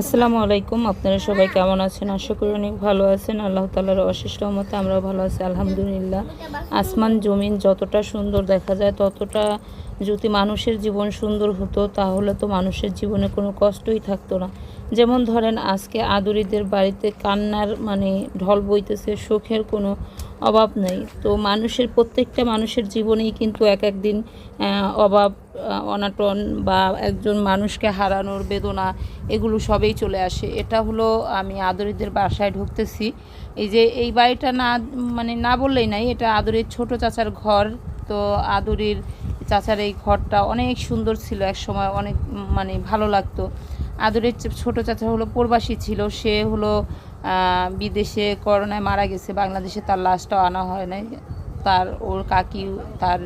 আসসালামু আলাইকুম, আপনারা সবাই কেমন আছেন? আশা করি অনেক ভালো আছেন। আল্লাহ তালার অশেষ রহমতে আমরাও ভালো আছি, আলহামদুলিল্লাহ। আসমান, জমিন যতটা সুন্দর দেখা যায়, ততটা যদি মানুষের জীবন সুন্দর হতো, তাহলে তো মানুষের জীবনে কোনো কষ্টই থাকতো না। যেমন ধরেন, আজকে আদুরিদের বাড়িতে কান্নার মানে ঢল বইতেছে সুখের কোনো অভাব নেই। তো মানুষের, প্রত্যেকটা মানুষের জীবনেই কিন্তু এক একদিন অভাব অনাটন বা একজন মানুষকে হারানোর বেদনা, এগুলো সবেই চলে আসে। এটা হলো আমি আদরিদের বাসায় ঢুকতেছি। এই যে এই বাড়িটা না মানে না বললেই নাই, এটা আদরির ছোট চাচার ঘর। তো আদরির চাচার এই ঘরটা অনেক সুন্দর ছিল এক সময় অনেক মানে ভালো লাগতো। আদরের ছোট চাচা হলো প্রবাসী ছিল, সে হলো বিদেশে করোনায় মারা গেছে, বাংলাদেশে তার লাশটাও আনা হয় নাই। তার ওর কাকি, তার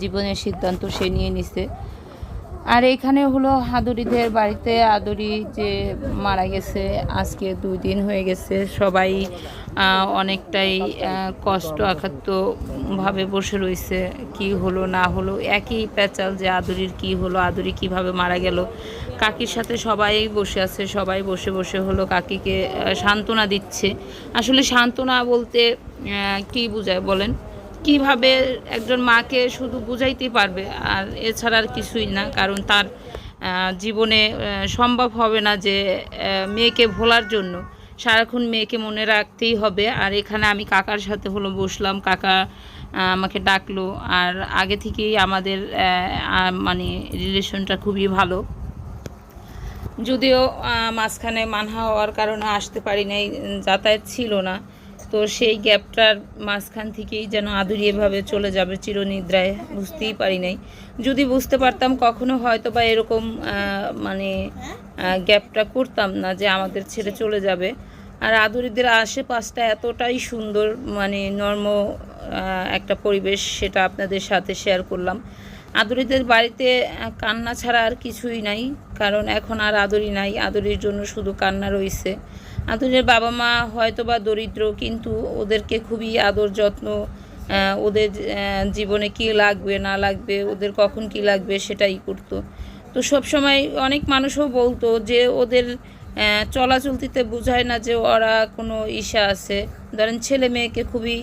জীবনের সিদ্ধান্ত সে নিয়ে নিছে। আর এখানে হলো আদুরিদের বাড়িতে আদুরি যে মারা গেছে, আজকে দুই দিন হয়ে গেছে। সবাই অনেকটাই কষ্ট আঘাত ভাবে বসে রয়েছে কি হলো না হলো। একই প্যাচাল যে আদুরির কি হলো আদুরি কীভাবে মারা গেল। কাকির সাথে সবাই বসে আছে, সবাই বসে বসে হলো কাকিকে সান্ত্বনা দিচ্ছে। আসলে সান্ত্বনা বলতে কি বোঝায় বলেন? কীভাবে একজন মাকে শুধু বুঝাইতে পারবে? আর এছাড়া আর কিছুই না, কারণ তার জীবনে সম্ভব হবে না যে মেয়েকে ভোলার জন্য। সারাক্ষণ মেয়েকে মনে রাখতেই হবে। আর এখানে আমি কাকার সাথে হলো, বসলাম। কাকা আমাকে ডাকলো। আর আগে থেকেই আমাদের মানে রিলেশনটা খুবই ভালো। যদিও মাঝখানে মানহা হওয়ার কারণে আসতে পারি নাই, যাতায়াত ছিল না। তো সেই গ্যাপটার মাঝখান থেকেই যেন আদুরি এভাবে চলে যাবে চিরনিদ্রায়, বুঝতেই পারি নাই। যদি বুঝতে পারতাম কখনো হয়তো বা এরকম মানে গ্যাপটা করতাম না যে আমাদের ছেড়ে চলে যাবে। আর আদুরিদের আশেপাশটা এতটাই সুন্দর মানে নর্ম একটা পরিবেশ সেটা আপনাদের সাথে শেয়ার করলাম। আদুরিদের বাড়িতে কান্না ছাড়া আর কিছুই নাই, কারণ এখন আর আদরি নাই। আদরির জন্য শুধু কান্না রয়েছে। আদরের বাবা মা হয়তো বা দরিদ্র, কিন্তু ওদেরকে খুবই আদর যত্ন ওদের জীবনে কি লাগবে, না লাগবে, ওদের কখন কি লাগবে সেটাই করতো। তো সব সময় অনেক মানুষও বলতো যে ওদের চলাচলতিতে বোঝায় না যে ওরা কোনো ইশা আছে। ধরেন ছেলে মেয়েকে খুবই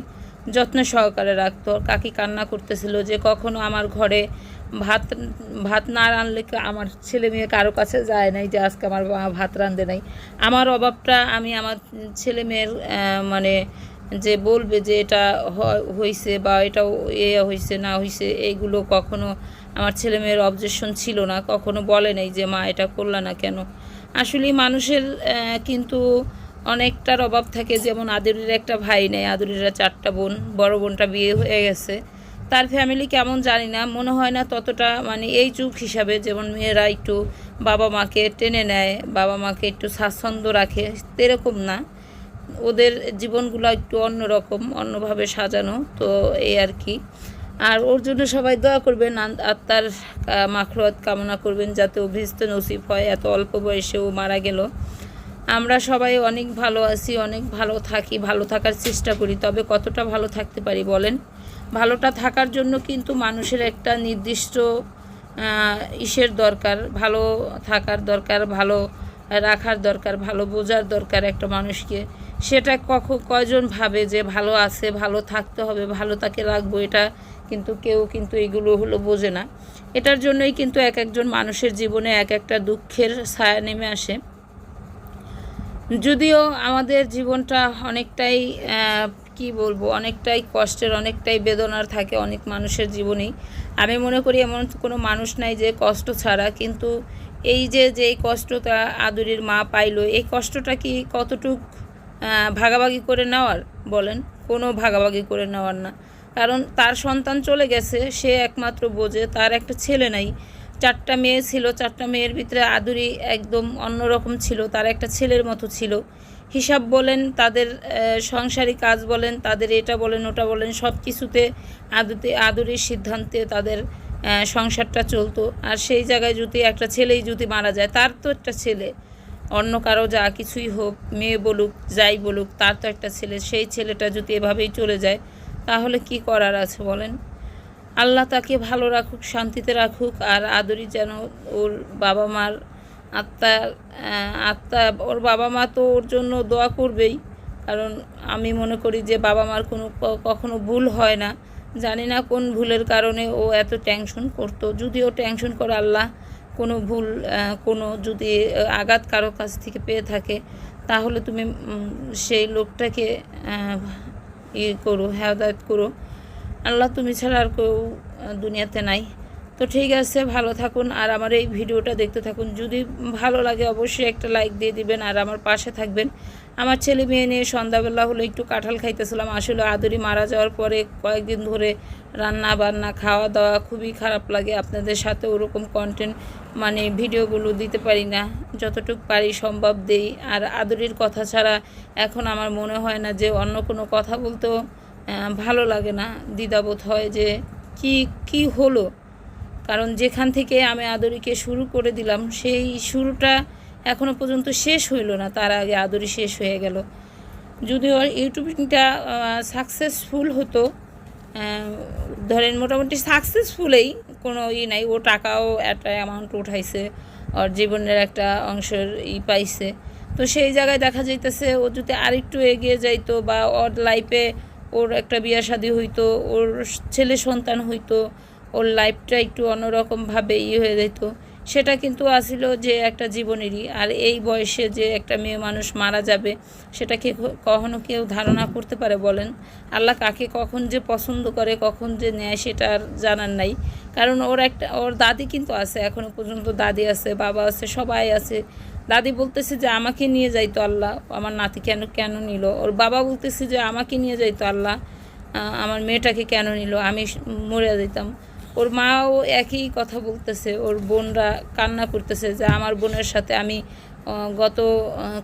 যত্ন সহকারে রাখতো। কাকি কান্না করতেছিল যে, কখনো আমার ঘরে ভাত ভাত না রানলে আমার ছেলে মেয়ে কারও কাছে যায় নাই যে, আজকে আমার ভাত রাঁধে নাই? আমার অভাবটা আমি আমার ছেলে মেয়ের মানে যে বলবে যে, এটা হ- হইছে বা এটা এ হয়েছে না হয়েছে এইগুলো কখনো আমার ছেলে মেয়ের অবজেকশন ছিল না। কখনো বলে নাই যে, মা, এটা করলা না কেন? আসলে মানুষের কিন্তু অনেকটার অভাব থাকে, যেমন আদুরির একটা ভাই নেই আদুরিরা চারটা বোন, বড় বোনটা বিয়ে হয়ে গেছে। তার ফ্যামিলি কেমন জানি না, মনে হয় না ততটা মানে এই যুগ হিসাবে যেমন মেয়েরা একটু বাবা মাকে টেনে নেয়, বাবা মাকে একটু স্বাচ্ছন্দ্য রাখে এরকম না। ওদের জীবনগুলো একটু অন্যরকম, অন্যভাবে সাজানো, তো এই আর কি। আর ওর জন্য সবাই দোয়া করবেন আত্মার মাখরত কামনা করবেন, যাতে অভিষ্ট নসিব হয়। এত অল্প বয়সে ও মারা গেল। আমরা সবাই অনেক ভালো আছি, অনেক ভালো থাকি, ভালো থাকার চেষ্টা করি, তবে কতটা ভালো থাকতে পারি বলেন? ভালোটা থাকার জন্য কিন্তু মানুষের একটা নির্দিষ্ট ইসের দরকার, ভালো থাকার দরকার, ভালো রাখার দরকার, ভালো বোঝার দরকার একটা মানুষকে। সেটা কখন কয়জন ভাবে যে ভালো আছে, ভালো থাকতে হবে, ভালো তাকে রাখব, এটা কিন্তু কেউ কিন্তু এগুলো হলো বোঝে না। এটার জন্যই কিন্তু এক একজন মানুষের জীবনে এক একটা দুঃখের ছায়া নেমে আসে। যদিও আমাদের জীবনটা অনেকটাই কি বলব, অনেকটাই কষ্টের, অনেকটাই বেদনার থাকে অনেক মানুষের জীবনেই। আমি মনে করি এমন কোনো মানুষ নাই যে কষ্ট ছাড়া, কিন্তু এই যে যে কষ্টটা আদুরির মা পাইলো, এই কষ্টটা কি কতটুক ভাগাভাগি করে নেওয়ার বলেন? কোনো ভাগাভাগি করে নেওয়ার না। কারণ তার সন্তান চলে গেছে, সে একমাত্র বোঝে, তার একটা ছেলে নাই। চারটা মেয়ে ছিল, চারটা মেয়ের ভিতরে আদুরি একদম অন্যরকম ছিল, তার একটা ছেলের মতো ছিল। হিসাব বলেন, তাদের সংসারী কাজ বলেন, তাদের এটা বলেন, ওটা বলেন সব কিছুতে আদুতে, আদুরির সিদ্ধান্তে তাদের সংসারটা চলতো। আর সেই জায়গায় যদি একটা ছেলেই যদি মারা যায়, তার তো একটা ছেলে। অন্য কারও যা কিছুই হোক, মেয়ে বলুক, যাই বলুক, তার তো একটা ছেলে। সেই ছেলেটা যদি এভাবেই চলে যায়, তাহলে কি করার আছে বলেন? আল্লাহ তাকে ভালো রাখুক শান্তিতে রাখুক আর আদরি যেন ওর বাবা মার আত্মার আহ, আত্মা ওর বাবা মা তো ওর জন্য দোয়া করবেই। কারণ আমি মনে করি যে বাবা মার কোনো কখনো ভুল হয় না। জানি না কোন ভুলের কারণে ও এত টেনশন করতো। যদিও টেনশন করে আল্লাহ কোনো ভুল কোনো যদি আঘাত কারও কাছ থেকে পেয়ে থাকে তাহলে তুমি সেই লোকটাকে ইয়ে করো হেদায়ত করো। আল্লাহ তুমি ছাড়া আর কেউ দুনিয়াতে নাই। তো ঠিক আছে, ভালো থাকুন। আর আমার এই ভিডিওটা দেখতে থাকুন। যদি ভালো লাগে অবশ্যই একটা লাইক দিয়ে দিবেন আর আমার পাশে থাকবেন। আমার ছেলে মেয়ে নিয়ে সন্ধ্যাবেলা হলো একটু কাঁঠাল খাইতেছিলাম। আসলে আদুরি মারা যাওয়ার পরে কয়েকদিন ধরে রান্না বান্না, খাওয়া দাওয়া খুবই খারাপ লাগে। আপনাদের সাথে ওরকম কন্টেন্ট মানে ভিডিওগুলো দিতে পারি না। যতটুকু পারি সম্ভব দেই। আর আদুরির কথা ছাড়া এখন আমার মনে হয় না যে অন্য কোনো কথা বলতেও ভালো লাগে না, দ্বিধাবোধ হয় যে কি কি হলো? কারণ যেখান থেকে আমি আদরিকে শুরু করে দিলাম, সেই শুরুটা এখনও পর্যন্ত শেষ হইল না, তার আগে আদরি শেষ হয়ে গেল। যদি ওর ইউটিউবটা সাকসেসফুল হতো ধরেন মোটামুটি সাকসেসফুলেই কোনো ই নাই, ও টাকাও একটা অ্যামাউন্ট উঠাইছে, ওর জীবনের একটা অংশের ই পাইছে। তো সেই জায়গায় দেখা যাইতেছে, ও যদি আরেকটু এগিয়ে যাইতো বা ওর লাইফে ওর একটা বিয়া শাদী হইতো, ওর ছেলে সন্তান হইতো, ওর লাইফটা একটু অন্যরকমভাবে ই হয়ে যেত। সেটা কিন্তু আসিল যে একটা জীবনেরই। আর এই বয়সে যে একটা মেয়ে মানুষ মারা যাবে, সেটা ক- কখনো কেউ ধারণা করতে পারে বলেন? আল্লাহ কাকে কখন যে পছন্দ করে, কখন যে নেয় সেটা আর জানার নাই। কারণ ওর একটা ওর দাদি কিন্তু আছে এখনও পর্যন্ত দাদি আছে, বাবা আছে, সবাই আছে। দাদি বলতেছে যে, আমাকে নিয়ে যাইতো আল্লাহ। আমার নাতি কেন কেন নিল? ওর বাবা বলতেছে যে, আমাকে নিয়ে যাইতো আল্লাহ। আমার মেয়েটাকে কেন নিল? আমি মরে যেতাম। ওর মাও একই কথা বলতেছে। ওর বোনরা কান্না করতেছে যে, আমার বোনের সাথে আমি গত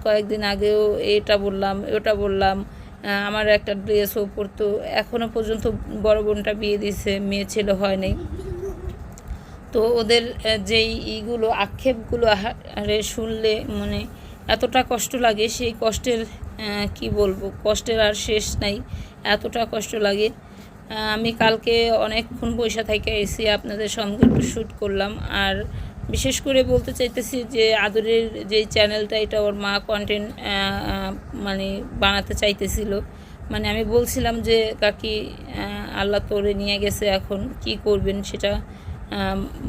কয়েকদিন আগেও এটা বললাম, ওটা বললাম। আমার একটা ড্রেসও পরতো। এখনও পর্যন্ত বড় বোনটা বিয়ে দিয়েছে, মেয়ে, ছেলে হয় নাই। তো ওদের যেই ইগুলো, আক্ষেপগুলো আরে শুনলে মানে এতটা কষ্ট লাগে, সেই কষ্টের কি বলব, কষ্টের আর শেষ নাই, এতটা কষ্ট লাগে। আমি কালকে অনেকক্ষণ বৈশা থেকে এসে আপনাদের সঙ্গে একটু শ্যুট করলাম। আর বিশেষ করে বলতে চাইতেছি যে আদরের যে চ্যানেলটা এটা ওর মা কন্টেন্ট মানে বানাতে চাইতেছিল। মানে আমি বলছিলাম যে, কাকি আল্লাহ তোরে নিয়ে গেছে এখন, কি করবেন সেটা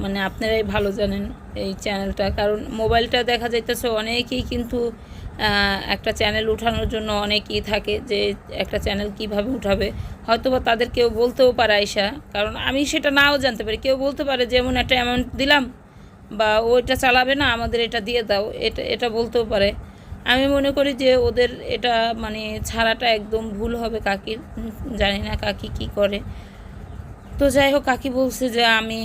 মানে আপনারাই ভালো জানেন এই চ্যানেলটা। কারণ মোবাইলটা দেখা যাইতেছে অনেকেই কিন্তু একটা চ্যানেল উঠানোর জন্য অনেকই থাকে যে একটা চ্যানেল কীভাবে উঠাবে। হয়তো বা তাদের কেউ বলতেও পারে আইসা, কারণ আমি সেটা নাও জানতে পারি। কেউ বলতে পারে যেমন একটা অ্যামাউন্ট দিলাম বা ওইটা চালাবে না, আমাদের এটা দিয়ে দাও। এটা এটা বলতেও পারে। আমি মনে করি যে, ওদের এটা মানে ছাড়াটা একদম ভুল হবে কাকির। জানি না কাকি কি করে। তো যাই হোক, কাকি বলছে যে আমি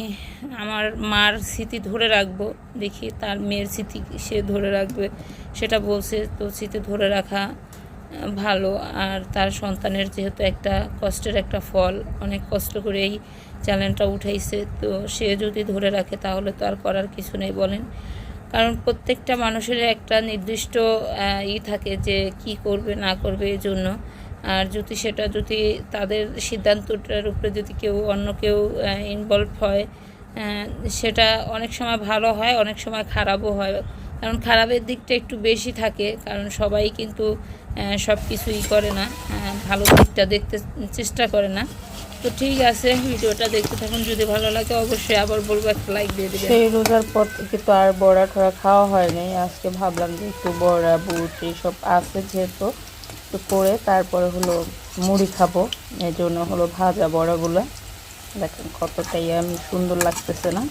আমার মার স্মৃতি ধরে রাখব। দেখি তার মেয়ের স্মৃতি সে ধরে রাখবে, সেটা বলছে। তো স্মৃতি ধরে রাখা ভালো। আর তার সন্তানের যেহেতু একটা কষ্টের একটা ফল, অনেক কষ্ট করে এই চ্যানেলটা উঠাইছে। তো সে যদি ধরে রাখে, তাহলে তো আর করার কিছু নেই বলেন। কারণ প্রত্যেকটা মানুষের একটা নির্দিষ্ট ই থাকে যে কি করবে, না করবে এই জন্য। আর যদি সেটা যদি তাদের সিদ্ধান্তটার উপরে যদি কেউ অন্য কেউ ইনভলভ হয় সেটা অনেক সময় ভালো হয়, অনেক সময় খারাপও হয়। কারণ খারাপের দিকটা একটু বেশি থাকে, কারণ সবাই কিন্তু সব কিছুই করে না ভালো দিকটা দেখতে চেষ্টা করে না। তো ঠিক আছে, ভিডিওটা দেখতে থাকুন, যদি ভালো লাগে অবশ্যই আবার বলব, একটা লাইক দিয়ে দেবেন। সেই রোজার পর থেকে তো আর বড়া ঠড়া খাওয়া হয়নি আজকে ভাবলাম যে একটু বড়া, বুট এইসব আছে যেহেতু। একটু করে তারপরে হলো মুড়ি খাব। এই জন্য হলো ভাজা বড়াগুলো। দেখেন কতটাই আমি সুন্দর লাগতেছে না।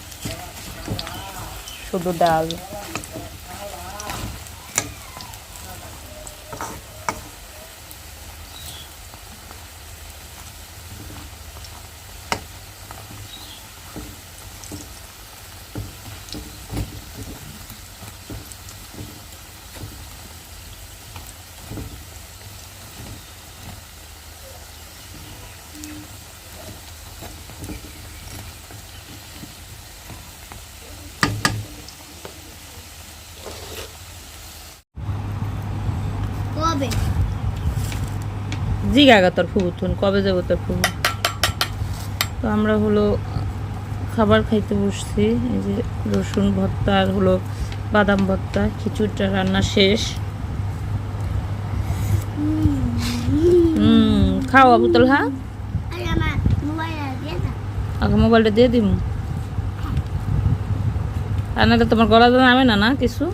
শুধু ডাল। কবে জিগাগা তোর ফুবুথুন কবে যাব তোর ফুবু? তো আমরা হলো খাবার খাইতে বসছি এই যে রসুন ভর্তা আর হলো বাদাম ভর্তা খিচুড়িটা রান্না শেষ। হুম খাও আবু হা আরে আমার মোবাইল দিয়ে দাও। আগে মোবাইলটা দিয়ে দিব আর তোমার গলা নামে না না কিছু?